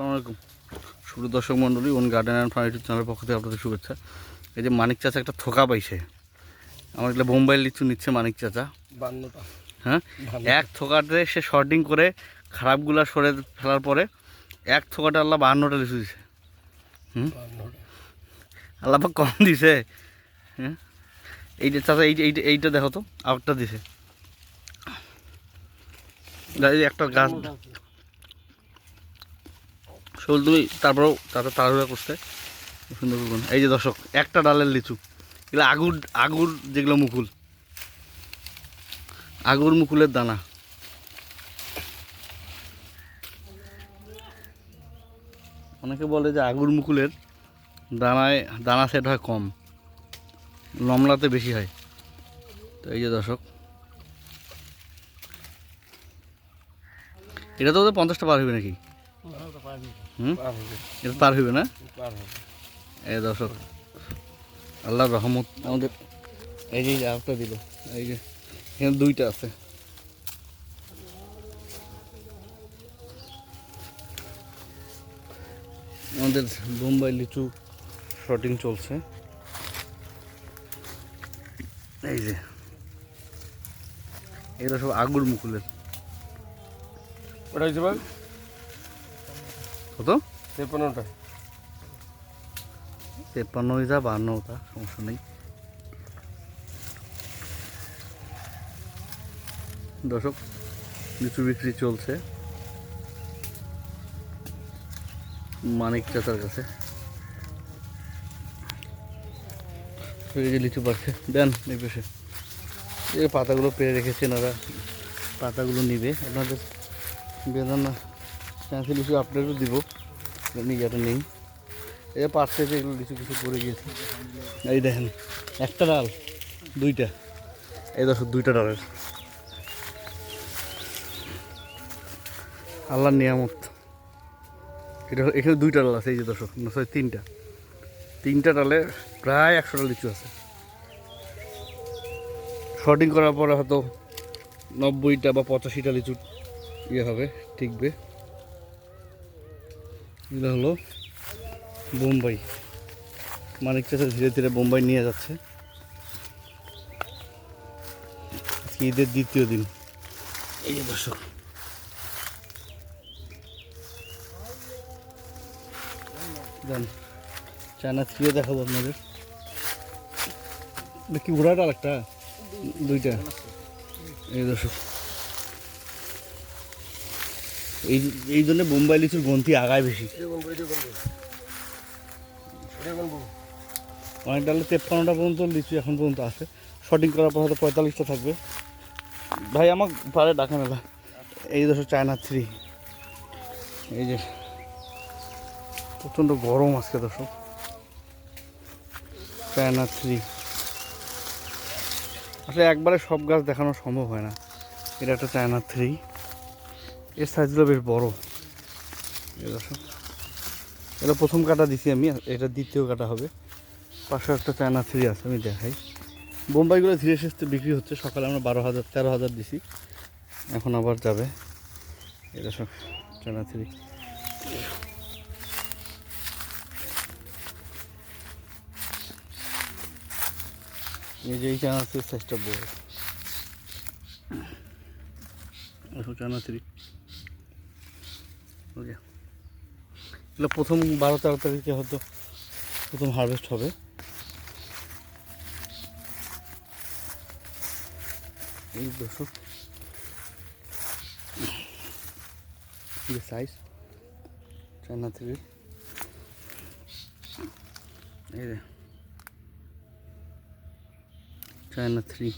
আসসালামু আলাইকুম। শুরু দর্শক মণ্ডলী own garden and farm YouTube চ্যানেলের পক্ষ থেকে আপনাদের শুভেচ্ছা। এই যে মানিক চাচা একটা থোকা পাইছে। আমার এগুলো বোম্বাই লিচু নিচ্ছে মানিক চাচা। বান্নটা। হ্যাঁ? এক থোকাতে সে শর্টিং করে খারাপগুলা সরে ফেলার পরে এক থোকাটা আল্লাহ বাহান্নটা লিচু দিছে। হুম? আল্লাহ কম দিছে। হ্যাঁ? এইটা চাচা এই এইটা এইটা দেখো তো আরেকটা দিছে। একটা গাছ তুমি তারপরেও তারপর তাড়াহুড়া করতে সুন্দর এই যে দর্শক, একটা ডালের লিচু। এগুলো আগুর আগুর যেগুলো মুকুল। আগুর মুকুলের দানা। অনেকে বলে যে আগুর মুকুলের দানায়, দানা সেট হয় কম। লমলাতে বেশি হয়। তো এই যে দর্শক। এটা তো ওদের পঞ্চাশটা পার হবে নাকি? হুম? এটা পার হবে না? এই দর্শক আল্লাহর রহমত আমাদের এই যে আরেকটা দিল এই যে এখানে দুইটা আছে। আমাদের বোম্বাই লিচু শটিং চলছে। এই যে এগুলো সব আগুর মুকুলের। ওটা হচ্ছে ভাই? কত? তেপন্নটা। তেপ্পান্ন হইতা বাহান্ন সমস্যা নেই। দর্শক লিচু বিক্রি চলছে। মানিক চাচার কাছে। এই যে লিচু পাচ্ছে দেন এই পেশে। এই পাতাগুলো পেরে রেখেছেন ওরা। পাতাগুলো নিবে। আপনাদের বেদানা চান্সি লিচু আপনাদেরও দিব। নিজেটা নেই। এ পারছে যে এগুলো কিছু কিছু পড়ে গিয়েছে। এই দেখেন, একটা ডাল, দুইটা। এই দশ দুইটা ডালের। আল্লাহর নিয়ামত। এটা এখানে দুইটা ডাল আছে, এই যে দর্শক না সরি তিনটা। তিনটা ডালে প্রায় একশোটা লিচু আছে। শর্টিং করার পরে হয়তো নব্বইটা বা পঁচাশিটা লিচু ইয়ে হবে, ঠিকবে। এগুলো হলো বোম্বাই। মানিক ধীরে ধীরে বোম্বাই নিয়ে যাচ্ছে। আজকে ঈদের দ্বিতীয় দিন। এই যে দর্শক। চায়না থ্রিও দেখাবো আপনাদের। কি ঘোড়া ডাল একটা? দুইটা। এই দর্শক। এই এই জন্য বোম্বাই লিচুর গন্তি আগায় বেশি। অনেক ডালে তেপ্পান্নটা পর্যন্ত লিচু এখন পর্যন্ত আছে। শটিং করার পর হয়তো পঁয়তাল্লিশটা থাকবে। ভাই আমার পারে ডাকা মেলা এই দশ চায়না থ্রি। এই যে প্রচণ্ড গরম আজকে দর্শক। China three. আসলে একবারে সব গাছ দেখানো সম্ভব হয় না। এটা একটা চায়না থ্রি। এর সাইজগুলো বেশ বড়। এটা প্রথম কাটা দিছি আমি, এটা দ্বিতীয় কাটা হবে। পাঁচশো একটা চায়না থ্রি আছে, আমি দেখাই। বোম্বাইগুলো ধীরে সুস্থে বিক্রি হচ্ছে, সকালে আমরা বারো হাজার, তেরো হাজার দিছি। এখন আবার যাবে। এটা সব চায়না থ্রি নিজেই চায়না থ্রির সাইজটা বড়। China three okay. এগুলো প্রথম বারো তেরো তারিখে হয়তো প্রথম হারভেস্ট হবে। এই দর্শক সাইজ চায়না থ্রি এই যে চায়না থ্রি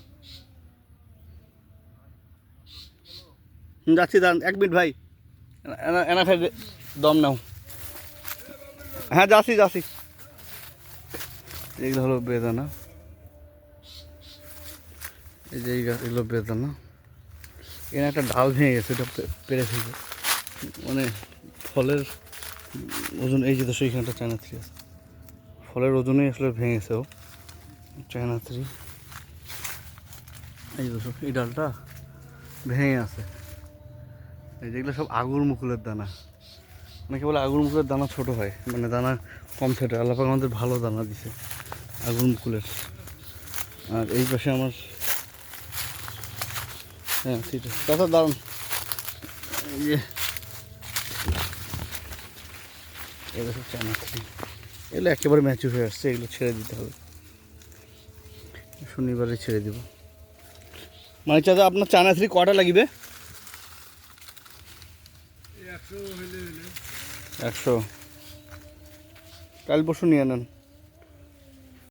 যাচ্ছি দাঁড়ান, এক মিনিট ভাই। এনা- খাই দম নাও। হ্যাঁ যাচ্ছি যাচ্ছি। এগুলো হলো বেদানা। এই যে এই গা- এগুলো বেদানা। এখানে একটা ডাল ভেঙে গেছে, এটা পেরে ফেলবে। মানে ফলের ওজন, এই যে এখানে একটা চায়না থ্রি আছে। ফলের ওজনেই আসলে ভেঙেছে ও। চায়না থ্রি এই দর্শক এই ডালটা ভেঙে আছে। যেগুলো সব আগুর মুকুলের দানা। নাকি বলে আগুন মুকুলের দানা ছোট হয় মানে দানা কম ছেটে আল্লাপাক আমাদের ভালো দানা দিছে আগুন মুকুলের। আর এই পাশে আমার হ্যাঁ ঠিক আছে। কথা দারুণ এই যে এগুলো সব চায়না থ্রি এগুলো একেবারে ম্যাচুর হয়ে আসছে, এগুলো ছেড়ে দিতে হবে। শনিবারে ছেড়ে দিব। মানে চাচা, আপনার চায়না থ্রি কটা লাগবে? একশো কাল পরশু নিয়ে নেন।